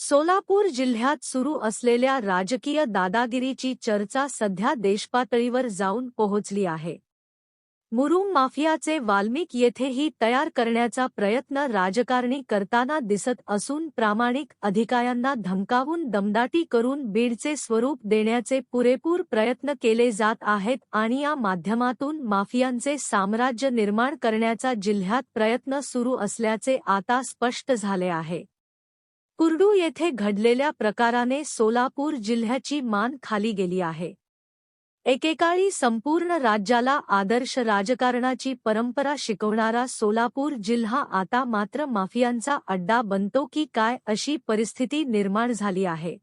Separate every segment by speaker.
Speaker 1: सोलापूर जिल्ह्यात सुरू असलेल्या राजकीय दादागिरीची चर्चा सध्या देशपातळीवर जाऊन पोहोचली आहे. मुरुम माफियाचे वाल्मिक येथेही तयार करण्याचा प्रयत्न राजकारणी करताना दिसत असून प्रामाणिक अधिकाऱ्यांना धमकावून दमदाटी करून बीडचे स्वरूप देण्याचे पुरेपूर प्रयत्न केले जात आहेत आणि या माध्यमातून माफियांचे साम्राज्य निर्माण करण्याचा जिल्ह्यात प्रयत्न सुरू असल्याचे आता स्पष्ट झाले आहे. कुर्डू येथे घडलेल्या प्रकाराने सोलापूर जिल्ह्याची मान खाली गेली आहे. एकेकाळी संपूर्ण राज्याला आदर्श राजकारणाची परंपरा शिकवणारा सोलापूर जिल्हा आता मात्र माफियांचा अड्डा बनतो की काय अशी परिस्थिती निर्माण झाली आहे.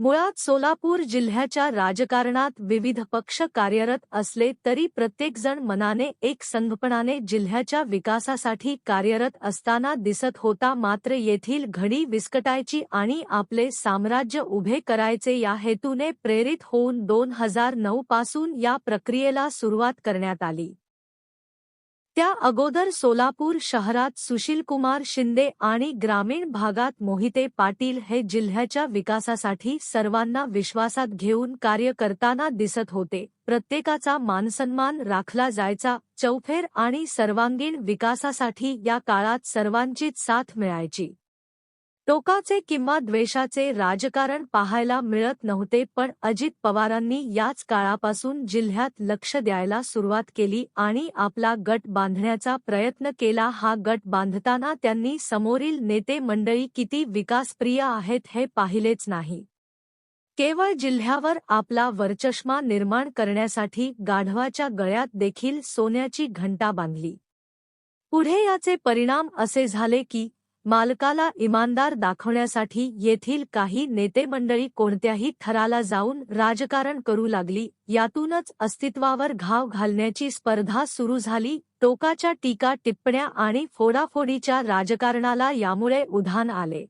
Speaker 1: मुळात सोलापूर जिल्ह्याच्या राजकारणात विविध पक्ष कार्यरत असले तरी प्रत्येकजण मनाने एक संघपणाने जिल्ह्याच्या विकासासाठी कार्यरत असताना दिसत होता. मात्र येथील घडी विस्कटायची आणि आपले साम्राज्य उभे करायचे या हेतूने प्रेरित होऊन दोन हजार नऊ पासून या प्रक्रियेला सुरुवात करण्यात आली. त्या अगोदर सोलापूर शहरात सुशीलकुमार शिंदे आणि ग्रामीण भागात मोहिते पाटील हे जिल्ह्याच्या विकासासाठी सर्वांना विश्वासात घेऊन कार्य करताना दिसत होते. प्रत्येकाचा मानसन्मान राखला जायचा. चौफेर आणि सर्वांगीण विकासासाठी या काळात सर्वांचीच साथ मिळायची. टोकाचे किंवा द्वेषाचे राजकारण पाहायला मिळत नव्हते पण अजित पवारांनी याच काळापासून जिल्ह्यात लक्ष द्यायला सुरुवात केली आणि आपला गट बांधण्याचा प्रयत्न केला. हा गट बांधताना त्यांनी समोरील नेते मंडळी किती विकासप्रिय आहेत हे पाहिलेच नाही. केवळ जिल्ह्यावर आपला वरचष्मा निर्माण करण्यासाठी गाढवाच्या गळ्यात देखील सोन्याची घंटा बांधली. पुढे याचे परिणाम असे झाले की मालकाला इमानदार दाखवण्यासाठी येथील काही नेते मंडळी कोणत्याही थराला जाऊन राजकारण करू लागली. यातूनच अस्तित्वावर घाव घालण्याची स्पर्धा सुरू झाली. टोकाच्या टीका टिप्पण्या आणि फोडाफोडीच्या राजकारणाला यामुळे उधाण आले.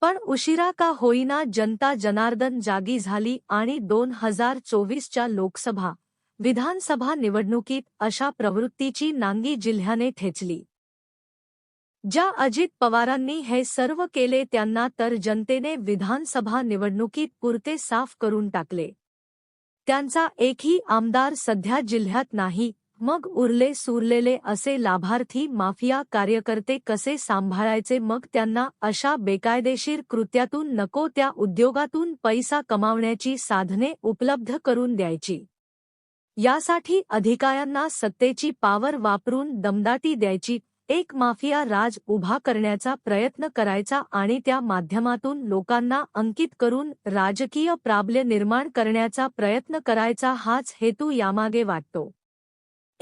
Speaker 1: पण उशिरा का होईना जनता जनार्दन जागी झाली आणि दोन हजार चोवीसच्या लोकसभा विधानसभा निवडणुकीत अशा प्रवृत्तीची नांगी जिल्ह्याने ठेचली. ज्या अजित पवारांनी हे सर्व केले त्यांना तर जनतेने विधानसभा निवडणुकीत पुरते साफ करून टाकले. त्यांचा एकही आमदार सध्या जिल्ह्यात नाही मग उरले सुरलेले असे लाभार्थी माफिया कार्यकर्ते कसे सांभाळायचे मग त्यांना अशा बेकायदेशीर कृत्यातून नको त्या उद्योगातून पैसा कमावण्याची साधने उपलब्ध करून द्यायची. यासाठी अधिकाऱ्यांना सत्तेची पावर वापरून दमदाटी द्यायची एक माफिया राज उभा करण्याचा प्रयत्न करायचा आणि त्या माध्यमातून लोकांना अंकित करून राजकीय प्राबल्य निर्माण करण्याचा प्रयत्न करायचा हाच हेतू यामागे वाटतो.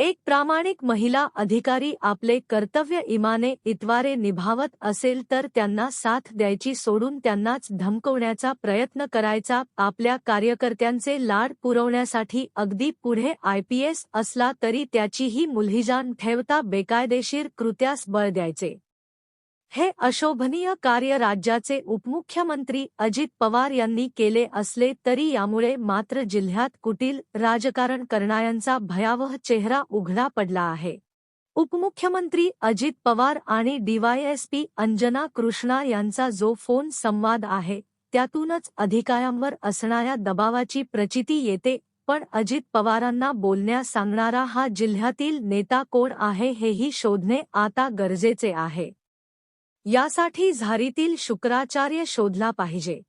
Speaker 1: एक प्रामाणिक महिला अधिकारी आपले कर्तव्य इमाने इतवारे निभावत असेल तर त्यांना साथ द्यायची सोडून त्यांनाच धमकवण्याचा प्रयत्न करायचा आपल्या कार्यकर्त्यांचे लाड पुरवण्यासाठी अगदी पुढे आयपीएस असला तरी त्याचीही मुलहिजान ठेवता बेकायदेशीर कृत्यास बळ द्यायचे. हे अशोभनीय कार्य राज्याचे उपमुख्यमंत्री अजित पवार यांनी केले असले तरी यामुळे मात्र जिल्ह्यात कुटील राजकारण करणाऱ्यांचा भयावह चेहरा उघडा पडला आहे. उपमुख्यमंत्री अजित पवार आणि डीवायएसपी अंजना कृष्णा यांचा जो फोन संवाद आहे त्यातूनच अधिकाऱ्यांवर असणाऱ्या दबावाची प्रचिती येते पण अजित पवारांना बोलण्यास सांगणारा हा जिल्ह्यातील नेता कोण आहे हेही शोधणे आता गरजेचे आहे. यासाठी झारीतील शुक्राचार्य शोधला पाहिजे.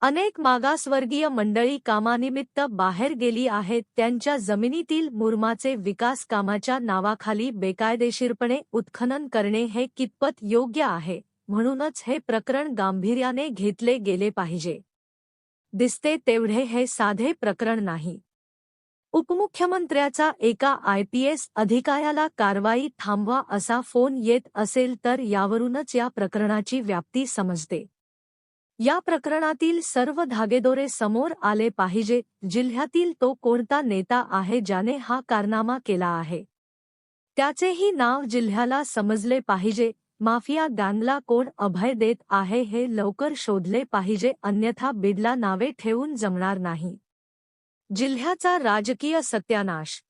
Speaker 1: अनेक मागासवर्गीय मंडळी कामानिमित्त बाहेर गेली आहेत त्यांच्या जमिनीतील मुरमाचे विकास कामाच्या नावाखाली बेकायदेशीरपणे उत्खनन करणे हे कितपत योग्य आहे म्हणूनच हे प्रकरण गांभीर्याने घेतले गेले पाहिजे. दिसते तेवढे हे साधे प्रकरण नाही. उपमुख्यमंत्र्याचा एका आयपीएस अधिकाऱ्याला कारवाई थांबवा असा फोन येत असेल तर यावरूनच या प्रकरणाची व्याप्ती समजते. या प्रकरणातील सर्व धागेदोरे समोर आले पाहिजे जिल्ह्यातील तो कोणता नेता आहे ज्याने हा कारनामा केला आहे? त्याचेही नाव जिल्ह्याला समजले पाहिजे माफिया गँगला कोण अभय देत आहे हे लवकर शोधले पाहिजे अन्यथा बिडला नावे ठेवून जमणार नाही. जिल्ह्याचा राजकीय सत्यानाश.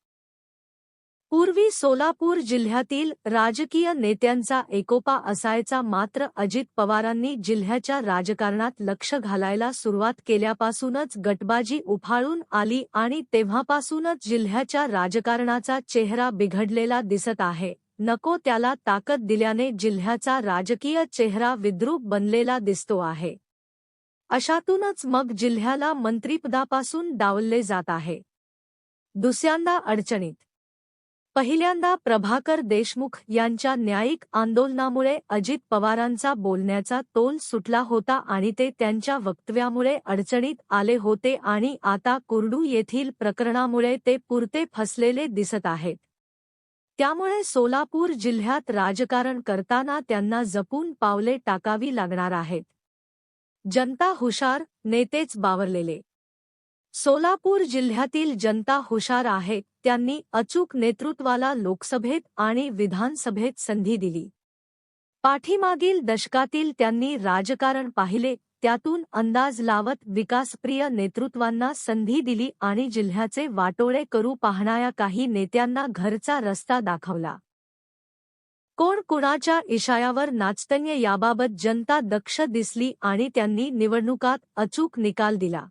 Speaker 1: पूर्वी सोलापूर जिल्ह्यातील राजकीय नेत्यांचा एकोपा असायचा मात्र अजित पवारांनी जिल्ह्याच्या राजकारणात लक्ष घालायला सुरुवात केल्यापासूनच गटबाजी उफाळून आली आणि तेव्हापासूनच जिल्ह्याच्या राजकारणाचा चेहरा बिघडलेला दिसत आहे. नको त्याला ताकद दिल्याने जिल्ह्याचा राजकीय चेहरा विद्रूप बनलेला दिसतो आहे. अशातूनच मग जिल्ह्याला मंत्रिपदापासून डावलले जात आहे. दुसऱ्यांदा अडचणीत. पहिल्यांदा प्रभाकर देशमुख यांच्या न्यायिक आंदोलनामुळे अजित पवारांचा बोलण्याचा तोल सुटला होता आणि ते त्यांच्या वक्तव्यामुळे अडचणीत आले होते आणि आता कुर्डू येथील प्रकरणामुळे ते पुरते फसलेले दिसत आहेत. त्यामुळे सोलापूर जिल्ह्यात राजकारण करताना त्यांना जपून पावले टाकावी लागणार आहेत. जनता हुशार नेतेच बावरलेले. सोलापूर जिल्ह्यातील जनता हुशार आहे त्यांनी अचूक नेतृत्वाला लोकसभेत आणि विधानसभेत संधी दिली. पाठीमागील दशकातील त्यांनी राजकारण पाहिले त्यातून अंदाज लावत विकासप्रिय नेतृत्वांना संधी दिली आणि जिल्ह्याचे वाटोळे करू पाहणाऱ्या काही नेत्यांना घरचा रस्ता दाखवला. कोण कुणाच्या इशायावर नाचतन्य याबाबत जनता दक्ष दिसली आणि त्यांनी निवडणुकात अचूक निकाल दिला.